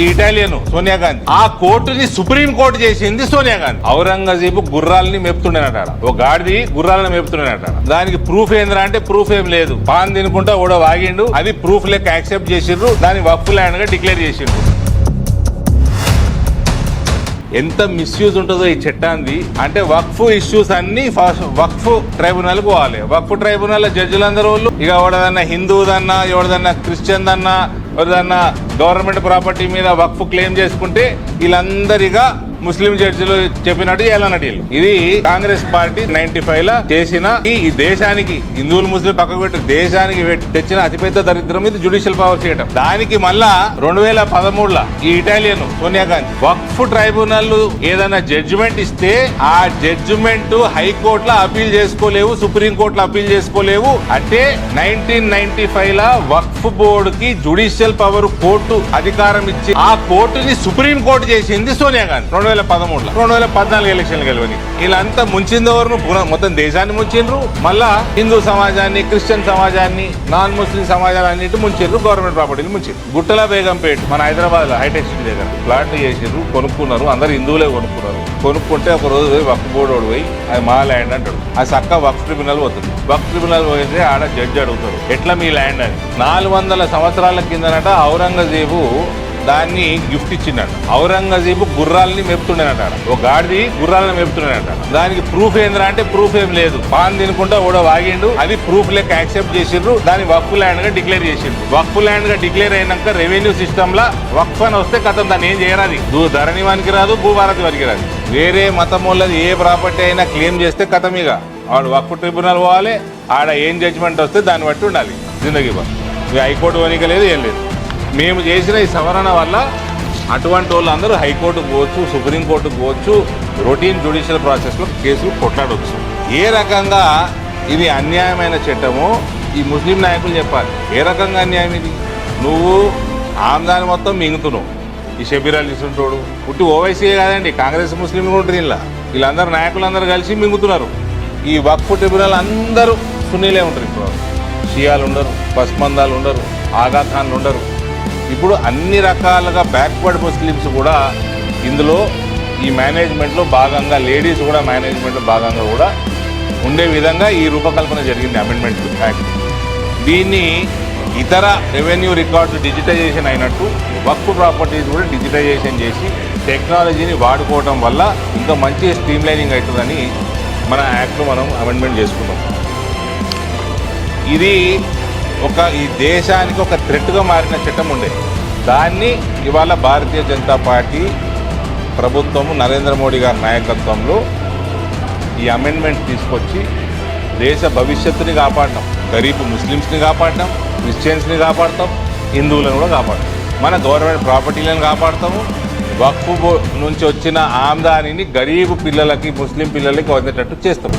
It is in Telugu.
ఈ ఇటాలియన్ సోనియా గాంధీ. ఆ కోర్టుని సుప్రీం కోర్టు చేసింది సోనియా గాంధీ. ఔరంగజేబు గుర్రాలని మేపుతుండేనట ఓ గాడిది గుర్రాలను మేపుతుండేనట దానికి ప్రూఫ్ ఏంద్రా అంటే ప్రూఫ్ ఏం లేదు. పాన్ తినుకుంటా కూడా వాగిండు అది ప్రూఫ్ లెక్క యాక్సెప్ట్ చేసిండ్రు దాన్ని వక్ఫ్ ల్యాండ్గా డిక్లేర్ చేసిండ్రు. ఎంత మిస్యూజ్ ఉంటుందో ఈ చట్టాన్ని అంటే వక్ఫ్ ఇష్యూస్ అన్ని వక్ఫ్ ట్రైబ్యునల్ పోవాలి. వక్ఫ్ ట్రైబ్యునల్ జడ్జిలందరూ వాళ్ళు ఇక ఎవడదన్నా హిందూదన్నా ఎవడదన్నా క్రిస్టియన్ దన్నా ఏదన్నా గవర్నమెంట్ ప్రాపర్టీ మీద వక్ఫ్ క్లెయిమ్ చేసుకుంటే వీళ్ళందరిగా ముస్లిం జడ్జిలు చెప్పినట్టు చేయాలన్నట్టు ఇది కాంగ్రెస్ పార్టీ నైన్టీ ఫైవ్లో చేసిన ఈ దేశానికి హిందువులు ముస్లిం పక్కకు పెట్టి దేశానికి తెచ్చిన అతిపెద్ద దరిద్రం ఇది జుడిషియల్ పవర్ చేయడం దానికి మళ్ళా రెండు వేల పదమూడులో ఈ ఇటాలియన్ సోనియా గాంధీ వక్ఫ్ ట్రైబ్యునల్ ఏదైనా జడ్జిమెంట్ ఇస్తే ఆ జడ్జిమెంట్ హైకోర్టులో అపీల్ చేసుకోలేవు సుప్రీం కోర్టులో అపీల్ చేసుకోలేవు. అంటే నైన్టీన్ నైన్టీ ఫైవ్ లా వక్ఫ్ బోర్డు కి జుడిషియల్ పవర్ కోర్టు అధికారం ఇచ్చి ఆ కోర్టుని సుప్రీం కోర్టు చేసింది సోనియా గాంధీ. రెండు వేల పదమూడులో. రెండు వేల పద్నాలుగు ఎలక్షన్లు గెలవని. వీళ్ళంతా ముంచింది ఎవరు మొత్తం దేశాన్ని ముంచిండ్రు. మళ్ళా హిందూ సమాజాన్ని క్రిస్టియన్ సమాజాన్ని నాన్ ముస్లిం సమాజాన్ని అన్నిటి ముంచిండ్రు గవర్నమెంట్ ప్రాపర్టీలు ముంచిండ్రు. గుట్టల బేగంపేట మన హైదరాబాద్లో హైటెక్ సిటీ దగ్గర. ప్లాట్లు చేసిండ్రు కొనుక్కున్నారు. అందరు హిందువులే కొనుక్కున్నారు. కొనుక్కుంటే ఒక రోజు పోయి వక్ఫ్ బోర్డు పోయి అది మా ల్యాండ్ అంటాడు. ఆ చక్క వక్ఫ్ ట్రిబ్యునల్ పోతుంది. వక్ఫ్ ట్రిబ్యునల్ పోయితే ఆడ జడ్జి అడుగుతాడు ఎట్లా మీ ల్యాండ్ అని నాలుగు వందల సంవత్సరాల కిందనట ఔరంగజేబు దాన్ని గిఫ్ట్ ఇచ్చిండట ఔరంగజేబు గుర్రాలని మెప్తుండేనట. ఒక ఓ గాడిది గుర్రాలను మెప్తుండేనట. దానికి ప్రూఫ్ ఏంద్రా అంటే ప్రూఫ్ ఏం లేదు. పాన్ తినకుండా కూడా వాగిండు. అది ప్రూఫ్ లెక్క యాక్సెప్ట్ చేసిండ్రు. దాన్ని వక్ఫ్ ల్యాండ్గా డిక్లేర్ చేసిండ్రు. వక్ఫ్ ల్యాండ్గా డిక్లేర్ అయినాక రెవెన్యూ సిస్టమ్ లా వక్ఫ్ అని వస్తే కథం దాన్ని ఏం చేయరాది. భూ ధరణి వానికి రాదు భూభారతి వారికి రాదు. వేరే మతం వాళ్ళది ఏ ప్రాపర్టీ అయినా క్లెయిమ్ చేస్తే కథం ఇక. ఆడు వక్ఫ్ ట్రిబ్యునల్ పోవాలి. ఆడ ఏం జడ్జ్మెంట్ వస్తే దాన్ని బట్టి ఉండాలి. జిందగీ బా ఇక హైకోర్టు వనిక లేదు ఏం లేదు. మేము చేసిన ఈ సవరణ వల్ల అటువంటి వాళ్ళు అందరూ హైకోర్టుకు పోవచ్చు సుప్రీంకోర్టుకు పోవచ్చు రొటీన్ జ్యుడిషియల్ ప్రాసెస్లో కేసులు కొట్లాడవచ్చు ఏ రకంగా ఇది అన్యాయమైన చట్టము ఈ ముస్లిం నాయకులు చెప్పాలి. ఏ రకంగా అన్యాయం ఇది? నువ్వు ఆమ్దాని మొత్తం మింగుతున్నావు. ఈ షబీర్ అలీ పుట్టి ఓవైసీ కాదండి కాంగ్రెస్ ముస్లింలు ఉంటుంది ఇలా. వీళ్ళందరూ నాయకులందరూ కలిసి మింగుతున్నారు. ఈ వక్ఫ్ ట్రిబ్యునల్ అందరూ సున్నీలే ఉంటారు ఇప్పుడు. షియాలు ఉండరు పస్మందాలు ఉండరు ఆగా ఖాన్లు ఉండరు. ఇప్పుడు అన్ని రకాలుగా బ్యాక్వర్డ్ ముస్లిమ్స్ కూడా ఇందులో ఈ మేనేజ్మెంట్లో భాగంగా లేడీస్ కూడా మేనేజ్మెంట్లో భాగంగా కూడా ఉండే విధంగా ఈ రూపకల్పన జరిగింది అమెండ్మెంట్ యాక్ట్ దీన్ని ఇతర రెవెన్యూ రికార్డ్స్ డిజిటైజేషన్ అయినట్టు వక్ఫ్ ప్రాపర్టీస్ కూడా డిజిటైజేషన్ చేసి టెక్నాలజీని వాడుకోవడం వల్ల ఇంకా మంచి స్ట్రీమ్లైనింగ్ అవుతుందని మన యాక్ట్ మనం అమెండ్మెంట్ చేసుకున్నాం. ఇది ఒక ఈ దేశానికి ఒక థ్రెట్గా మారిన చట్టం ఉండే. దాన్ని ఇవాళ భారతీయ జనతా పార్టీ ప్రభుత్వము నరేంద్ర మోడీ గారి నాయకత్వంలో ఈ అమెండ్మెంట్ తీసుకొచ్చి దేశ భవిష్యత్తుని కాపాడటం గరీబ్ ముస్లిమ్స్ని కాపాడటం క్రిస్టియన్స్ని కాపాడతాం హిందువులను కూడా కాపాడతాం. మన గవర్నమెంట్ ప్రాపర్టీలను కాపాడతాము. వక్ఫ్ నుంచి వచ్చిన ఆమ్దానిని గరీబ్ పిల్లలకి ముస్లిం పిల్లలకి అందేటట్టు చేస్తాం.